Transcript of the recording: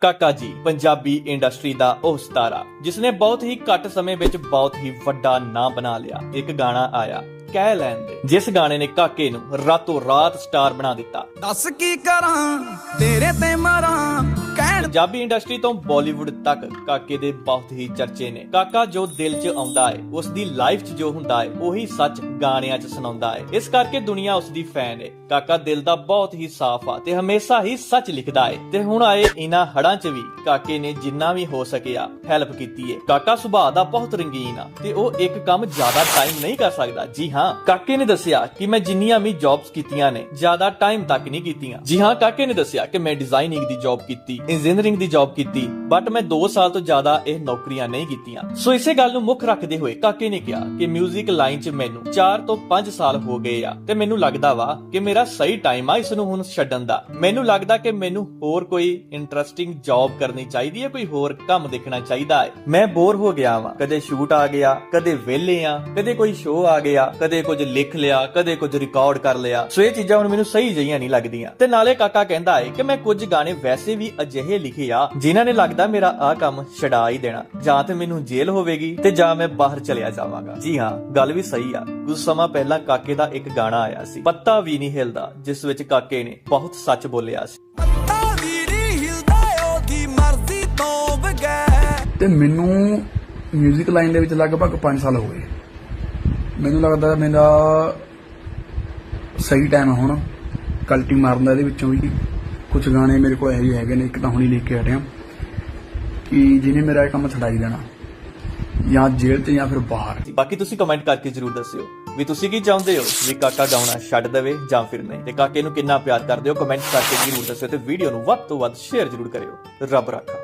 ਕਾਕਾ ਜੀ, ਪੰਜਾਬੀ ਇੰਡਸਟਰੀ ਦਾ ਉਹ ਸਤਾਰਾ, ਜਿਸਨੇ ਬਹੁਤ ਹੀ ਘੱਟ ਸਮੇਂ ਵਿੱਚ ਬਹੁਤ ਹੀ ਵੱਡਾ ਨਾਂ ਬਣਾ ਲਿਆ। ਇੱਕ ਗਾਣਾ ਆਇਆ, ਕਹਿ ਲੈਣ ਦੇ। ਜਿਸ ਗਾਣੇ ਨੇ ਕਾਕੇ ਨੂੰ ਰਾਤੋਂ ਰਾਤ ਸਟਾਰ ਬਣਾ ਦਿੱਤਾ। ਦੱਸ ਕੀ ਕਰਾਂ, ਤੇਰੇ ਤੇ ਮਰਾਂ ਕਹਿਣ ਪੰਜਾਬੀ ਇੰਡਸਟਰੀ ਤੋਂ ਬਾਲੀਵੁੱਡ ਤੱਕ ਕਾਕੇ ਦੇ ਬਹੁਤ ਹੀ ਚਰਚੇ ਨੇ। ਕਾਕਾ ਜੋ ਦਿਲ 'ਚ ਆਉਂਦਾ ਹੈ ਉਸ ਦੀ ਲਾਈਫ 'ਚ ਜੋ ਹੁੰਦਾ ਹੈ, ਉਹੀ ਸੱਚ ਗਾਣਿਆਂ 'ਚ ਸੁਣਾਉਂਦਾ ਹੈ। ਇਸ ਕਰਕੇ ਦੁਨੀਆ ਉਸ ਦੀ ਫੈਨ ਹੈ। ਕਾਕਾ ਦਿਲ ਦਾ ਬਹੁਤ ਹੀ ਸਾਫ਼ ਆ ਤੇ ਹਮੇਸ਼ਾ ਹੀ ਸੱਚ ਲਿਖਦਾ ਹੈ। ਤੇ ਹੁਣ ਆਏ ਇਨ੍ਹਾਂ ਹੜਾਂ 'ਚ ਵੀ ਕਾਕੇ ਨੇ ਜਿੰਨਾ ਵੀ ਹੋ ਸਕਿਆ ਹੈਲਪ ਕੀਤੀ ਹੈ। ਕਾਕਾ ਸੁਭਾਅ ਦਾ ਬਹੁਤ ਰੰਗੀਨ ਆ ਤੇ ਉਹ ਇੱਕ ਕੰਮ ਜ਼ਿਆਦਾ ਟਾਈਮ ਨਹੀਂ ਕਰ ਸਕਦਾ। ਜੀ ਹਾਂ, ਕਾਕੇ ਨੇ ਦੱਸਿਆ ਕਿ ਮੈਂ ਜਿੰਨੀਆਂ ਵੀ ਜੌਬਸ ਕੀਤੀਆਂ ਨੇ, ਜ਼ਿਆਦਾ ਟਾਈਮ ਤੱਕ ਨਹੀਂ ਕੀਤੀਆਂ। ਜੀ ਹਾਂ, ਕਾਕੇ ਨੇ ਦੱਸਿਆ ਕਿ ਮੈਂ ਡਿਜ਼ਾਈਨਿੰਗ ਦੀ ਜੌਬ ਕੀਤੀ ਇੰਜੀਨੀਅਰਿੰਗ ਦੀ ਜੌਬ ਕੀਤੀ ਬਟ ਮੈਂ 2 ਸਾਲ ਤੋਂ ਜ਼ਿਆਦਾ ਇਹ ਨੌਕਰੀਆਂ ਨਹੀਂ ਕੀਤੀਆਂ। ਸੋ ਇਸੇ ਗੱਲ ਨੂੰ ਮੁੱਖ ਰੱਖਦੇ ਹੋਏ ਕਾਕੇ ਨੇ ਕਿਹਾ ਕਿ 뮤직 ਲਾਈਨ 'ਚ ਮੈਨੂੰ 4 ਤੋਂ 5 ਸਾਲ ਹੋ ਗਏ ਆ ਤੇ ਮੈਨੂੰ ਲੱਗਦਾ ਵਾ ਕਿ ਮੇਰਾ ਸਹੀ ਟਾਈਮ ਆ ਇਸ ਨੂੰ ਹੁਣ ਛੱਡਣ ਦਾ। ਮੈਨੂੰ ਲੱਗਦਾ ਕਿ ਮੈਨੂੰ ਹੋਰ ਕੋਈ ਇੰਟਰਸਟਿੰਗ ਜੌਬ ਕਰਨੀ ਚਾਹੀਦੀ ਹੈ, ਕੋਈ ਹੋਰ ਕੰਮ ਦੇਖਣਾ ਚਾਹੀਦਾ ਹੈ। ਮੈਂ ਬੋਰ ਹੋ ਗਿਆ ਵਾਂ। ਕਦੇ ਸ਼ੂਟ ਆ ਗਿਆ, ਕਦੇ ਵਿਹਲੇ ਆ, ਕਦੇ ਕੋਈ ਸ਼ੋਅ ਆ ਗਿਆ, ਕਦੇ ਕੁਝ ਲਿਖ ਲਿਆ, ਕਦੇ ਕੁਝ ਰਿਕਾਰਡ ਕਰ ਲਿਆ। ਸੋ ਇਹ ਚੀਜ਼ਾਂ ਹੁਣ ਮੈਨੂੰ ਸਹੀ ਜਿਹੀਆਂ ਨਹੀਂ ਲੱਗਦੀਆਂ। ਤੇ ਨਾਲੇ ਕਾਕਾ ਕਹਿੰਦਾ ਹੈ ਕਿ ਮੈਂ ਕੁਝ ਗਾਣੇ ਵੈਸੇ ਵੀ ਅਜਿਹੇ ਲਿਖੇ ਆ ਜਿਨ੍ਹਾਂ ਨੇ ਲੱਗਦਾ ਮੇਰਾ ਆਹ ਕੰਮ ਛਡਾ ਹੀ ਦੇਣਾ ਜਾਂ ਤੇ ਮੈਨੂੰ ਜੇਲ੍ਹ ਹੋਵੇਗੀ ਤੇ ਜਾਂ ਮੈਂ ਬਾਹਰ ਚਲਿਆ ਜਾਵਾਂਗਾ। ਜੀ ਹਾਂ ਗੱਲ ਵੀ ਸਹੀ ਆ। ਕੁਝ ਸਮਾਂ ਪਹਿਲਾਂ ਕਾਕੇ ਦਾ ਇੱਕ ਗਾਣਾ ਆਇਆ ਸੀ ਪੱਤਾ ਵੀ ਨਹੀਂ ਹਿਲਦਾ ਜਿਸ ਵਿੱਚ ਕਾਕੇ ਨੇ ਬਹੁਤ ਸੱਚ ਬੋਲਿਆ ਸੀ। ਪੱਤਾ ਵੀ ਨਹੀਂ ਹਿਲਦਾ ਉਹਦੀ ਮਰਜ਼ੀ ਤੋਂ ਬਗੈਰ ਤੇ ਮੈਨੂੰ 뮤직 ਲਾਈਨ ਦੇ ਵਿੱਚ ਲਗਭਗ 5 ਸਾਲ ਹੋ ਗਏ। ਮੈਨੂੰ ਲੱਗਦਾ ਮੇਰਾ ਸਹੀ ਟਾਈਮ ਹੁਣ ਕਲਟੀ ਮਾਰਨ ਦਾ ਇਹਦੇ ਵਿੱਚੋਂ ਵੀ। ਕੁਝ ਗਾਣੇ ਮੇਰੇ ਕੋਲ ਇਹੋ ਹੈਗੇ ਨੇ, ਇੱਕ ਤਾਂ ਹੁਣੀ ਲਿਖ ਕੇ ਹਟਿਆ, ਕਿ ਜਿਹਨੇ ਮੇਰਾ ਇਹ ਕੰਮ ਛਡਾਈ ਦੇਣਾ, ਜਾਂ ਜੇਲ੍ਹ ਤੇ ਜਾਂ ਫਿਰ ਬਾਹਰ। ਬਾਕੀ ਤੁਸੀਂ ਕਮੈਂਟ ਕਰਕੇ ਜਰੂਰ ਦੱਸਿਓ, ਵੀ ਤੁਸੀਂ ਕੀ ਚਾਹੁੰਦੇ ਹੋ, ਵੀ ਕਾਕਾ ਗਾਉਣਾ ਛੱਡ ਦੇਵੇ ਜਾਂ ਫਿਰ ਨਹੀਂ। ਤੇ ਕਾਕੇ ਨੂੰ ਕਿੰਨਾ ਪਿਆਰ ਕਰਦੇ ਹੋ ਕਮੈਂਟ ਕਰਕੇ ਜਰੂਰ ਦੱਸਿਓ ਤੇ ਵੀਡੀਓ ਨੂੰ ਵੱਧ ਤੋਂ ਵੱਧ ਸ਼ੇਅਰ ਜਰੂਰ ਕਰਿਓ। ਰੱਬ ਰਾਖਾ।